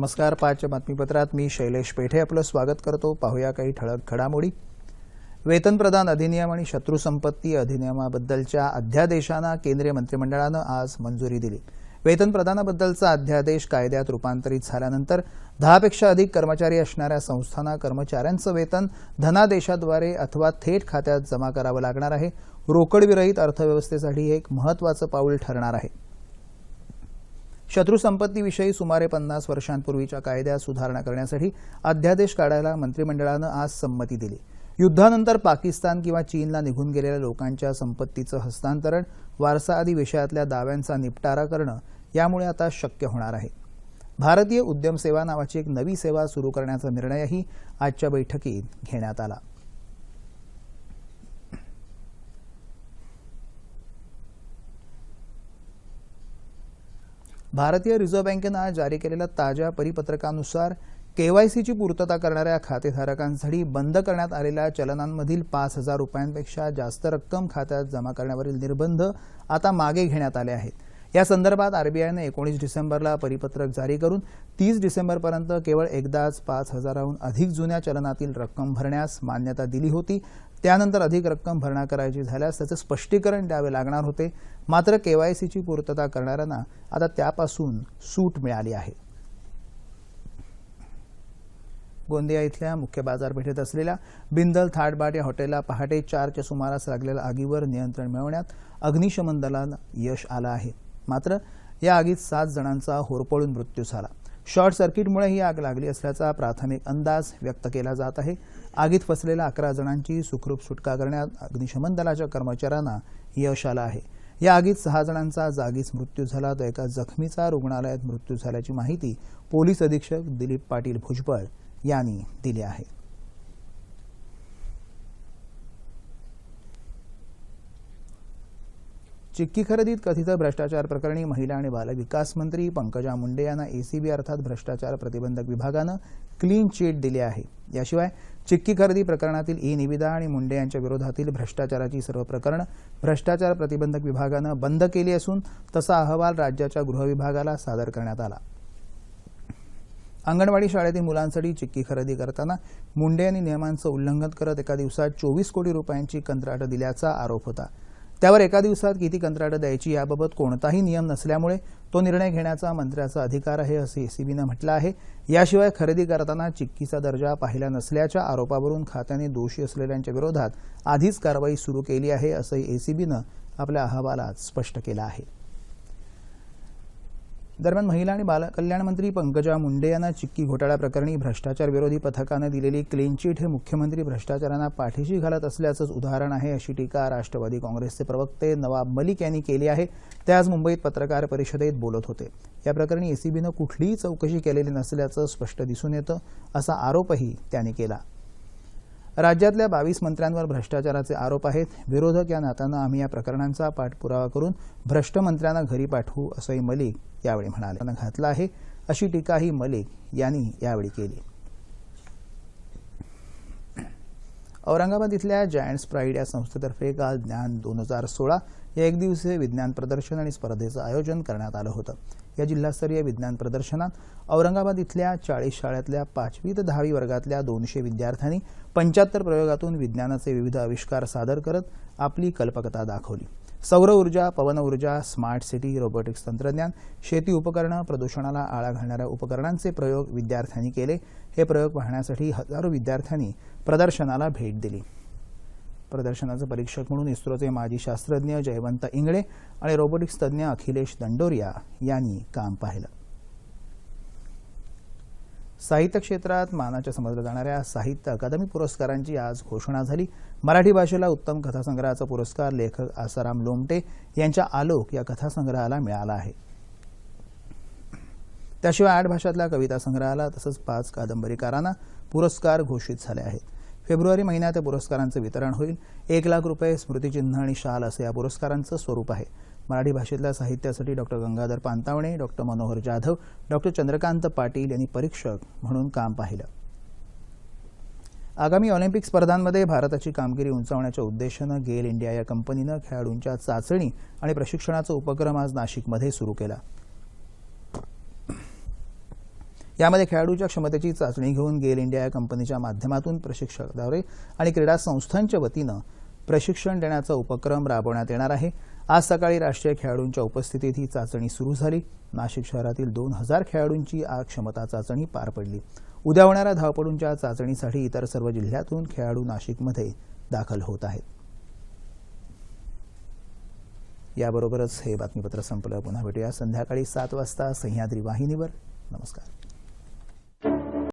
नमस्कार पाचच्या बातमीपत्रात मी शैलेश पेठे आपलं स्वागत करतो. पाहूया काही ठळक घडामोडी. वेतन प्रदान अधिनियम आणि शत्रू संपत्ती अधिनियमाबद्दलच्या अध्यादेशांना केंद्रीय मंत्रिमंडळानं आज मंजुरी दिली. वेतन प्रदानाबद्दलचा अध्यादेश कायद्यात रूपांतरित झाल्यानंतर दहापेक्षा अधिक कर्मचारी असणाऱ्या संस्थांना कर्मचाऱ्यांचं वेतन धनादेशाद्वारे अथवा थेट खात्यात जमा करावं लागणार आहे. रोकडविरहित अर्थव्यवस्थेसाठी हे एक महत्वाचं पाऊल ठरणार आहे. शत्रू संपत्तीविषयी सुमारे पन्नास वर्षांपूर्वीच्या कायद्यात सुधारणा करण्यासाठी अध्यादेश काढायला मंत्रिमंडळानं आज संमती दिली. युद्धानंतर पाकिस्तान किंवा चीनला निघून गेलेल्या लोकांच्या संपत्तीचं हस्तांतरण वारसा आदी विषयातल्या दाव्यांचा निपटारा करणं यामुळे आता शक्य होणार आहे. भारतीय उद्यम सेवा नावाची एक नवी सेवा सुरू करण्याचा निर्णयही आजच्या बैठकीत घेण्यात आला. भारतीय रिझर्व्ह बँकेनं आज जारी केलेल्या ताज्या परिपत्रकानुसार केवायसीची पूर्तता करणाऱ्या खातेधारकांसाठी बंद करण्यात आलेल्या चलनांमधील पाच हजार रुपयांपेक्षा जास्त रक्कम खात्यात जमा करण्यावरील निर्बंध आता मागे घेण्यात आले आहेत. या संदर्भात आरबीआयनं एकोणीस डिसेंबरला परिपत्रक जारी करून तीस डिसेंबरपर्यंत केवळ एकदाच पाच हजाराहून अधिक जुन्या चलनातील रक्कम भरण्यास मान्यता दिली होती. त्यानंतर अधिक रक्कम भरणा करायची झाल्यास त्याचे स्पष्टीकरण द्यावे लागणार होते. मात्र केवायसीची पूर्तता करणाऱ्यांना आता त्यापासून सूट मिळाली आहे. गोंदिया इथल्या मुख्य बाजारपेठेत असलेल्या बिंदल थाटबाट या हॉटेलला पहाटे चारच्या सुमारास लागलेल्या आगीवर नियंत्रण मिळवण्यात अग्निशमन दलाला यश आलं आहे. मात्र या आगीत सात जणांचा होरपळून मृत्यू झाला. शॉर्ट सर्किटमुळे ही आग लागली असल्याचा प्राथमिक अंदाज व्यक्त केला जात आहे. आगीत फसलेल्या अकरा जणांची सुखरूप सुटका करण्यात अग्निशमन दलाच्या कर्मचाऱ्यांना यश आलं आहे. या आगीत सहा जणांचा जागीच मृत्यू झाला तर एका जखमीचा रुग्णालयात मृत्यू झाल्याची माहिती पोलीस अधीक्षक दिलीप पाटील भुजबळ यांनी दिली आहे. चिक्की खरेदीत कथित भ्रष्टाचार प्रकरणी महिला आणि बालविकास मंत्री पंकजा मुंडे यांना एसीबी अर्थात भ्रष्टाचार प्रतिबंधक विभागानं क्लीन चिट दिली आहे. याशिवाय चिक्की खरेदी प्रकरणातील ई निविदा आणि मुंडे यांच्या विरोधातील भ्रष्टाचाराची सर्व प्रकरणं भ्रष्टाचार प्रतिबंधक विभागानं बंद केली असून तसा अहवाल राज्याच्या गृहविभागाला सादर करण्यात आला. अंगणवाडी शाळेतील मुलांसाठी चिक्की खरेदी करताना मुंडे यांनी नियमांचं उल्लंघन करत एका दिवसात चोवीस कोटी रुपयांची कंत्राटं दिल्याचा आरोप होता. त्यावर एका दिवसात किती कंत्राटं द्यायची याबाबत कोणताही नियम नसल्यामुळे तो निर्णय घेण्याचा मंत्र्याचा अधिकार आहे असं एसीबीनं म्हटलं आहे. याशिवाय खरेदी करताना चिक्कीचा दर्जा पाहिला नसल्याच्या आरोपावरून खात्याने दोषी असलेल्यांच्या विरोधात आधीच कारवाई सुरू केली आहे असंही एसीबीनं आपल्या अहवालात स्पष्ट केलं आहे. दरम्यान महिला आणि बालकल्याण मंत्री पंकजा मुंडे यांना चिक्की घोटाळा प्रकरणी भ्रष्टाचार विरोधी पथकानं दिलेली क्लीन चिट हे मुख्यमंत्री भ्रष्टाचारांना पाठीशी घालत असल्याचंच उदाहरण आहे अशी टीका राष्ट्रवादी काँग्रेसचे प्रवक्ते नवाब मलिक यांनी केली आहे. ते आज मुंबईत पत्रकार परिषदेत बोलत होते. या प्रकरणी एसीबीनं कुठलीही चौकशी केलेली नसल्याचं स्पष्ट दिसून येतं असा आरोपही त्यांनी केला. राज्यातल्या बावीस मंत्र्यांवर भ्रष्टाचाराचे आरोप आहेत. विरोधक या नात्यानं आम्ही या प्रकरणांचा पाठपुरावा करून भ्रष्ट मंत्र्यांना घरी पाठवू असंही मलिक यावेळी म्हणाले. घातला घातलं आहे. अशी टीकाही मलिक यांनी यावेळी केली. औरंगाबाद इथल्या जायंट्स प्राईड या संस्थेतर्फे काल ज्ञान दोन हजार सोळा या एक दिवसीय विज्ञान प्रदर्शन आणि स्पर्धेचं आयोजन करण्यात आलं होतं. या जिल्हास्तरीय विज्ञान प्रदर्शनात औरंगाबाद इथल्या चाळीस शाळेतल्या पाचवी ते दहावी वर्गातल्या दोनशे विद्यार्थ्यांनी पंच्याहत्तर प्रयोगातून विज्ञानाचे विविध आविष्कार सादर करत आपली कल्पकता दाखवली. सौर ऊर्जा पवन ऊर्जा स्मार्ट सिटी रोबोटिक्स तंत्रज्ञान शेती उपकरणं प्रदूषणाला आळा घालणाऱ्या उपकरणांचे प्रयोग विद्यार्थ्यांनी केले. हे प्रयोग पाहण्यासाठी हजारो विद्यार्थ्यांनी प्रदर्शनाला भेट दिली. प्रदर्शनाचं परीक्षक म्हणून इस्रोचे माजी शास्त्रज्ञ जयवंत इंगळे आणि रोबोटिक्स तज्ज्ञ अखिलेश दंडोरिया यांनी काम पाहिलं. साहित्य क्षेत्रात मानाच्या समजल्या जाणाऱ्या साहित्य अकादमी पुरस्कारांची आज घोषणा झाली. मराठी भाषेला उत्तम कथासंग्रहाचा पुरस्कार लेखक आसाराम लोमटे यांच्या आलोक या कथासंग्रहाला मिळाला आहे. त्याशिवाय आठ भाषातल्या कविता संग्रहाला तसंच पाच कादंबरीकारांना पुरस्कार घोषित झाले आहेत. फेब्रुवारी महिन्यात या पुरस्कारांचं वितरण होईल. एक लाख रुपये स्मृतिचिन्ह आणि शाल असं या पुरस्कारांचं स्वरूप आहे. मराठी भाषेतल्या साहित्यासाठी doctor Gangadhar Pantawane doctor Manohar Jadhav doctor Chandrakant Patil यांनी परीक्षक म्हणून काम पाहिलं. आगामी ऑलिम्पिक स्पर्धांमध्ये भारताची कामगिरी उंचावण्याच्या उद्देशानं गेल इंडिया या कंपनीनं खेळाडूंच्या चाचणी आणि प्रशिक्षणाचा उपक्रम आज नाशिकमध्ये सुरू केला. यामध्ये खेळाडूच्या क्षमतेची चाचणी घेऊन गेल इंडिया या कंपनीच्या माध्यमातून प्रशिक्षकाद्वारे आणि क्रीडा संस्थांच्या वतीनं प्रशिक्षण देण्याचा उपक्रम राबवण्यात येणार आहे. आज सकाळी राष्ट्रीय खेळाडूंच्या उपस्थितीत ही चाचणी सुरू झाली. नाशिक शहरातील दोन हजार खेळाडूंची आज क्षमता चाचणी पार पडली. उद्या होणाऱ्या धावपटूंच्या चाचणीसाठी इतर सर्व जिल्ह्यातून खेळाडू नाशिकमध्ये दाखल होत आहेत. याबरोबरच हे बातमीपत्र संपलं. पुन्हा भेटूया संध्याकाळी सात वाजता सह्याद्री वाहिनीवर. नमस्कार.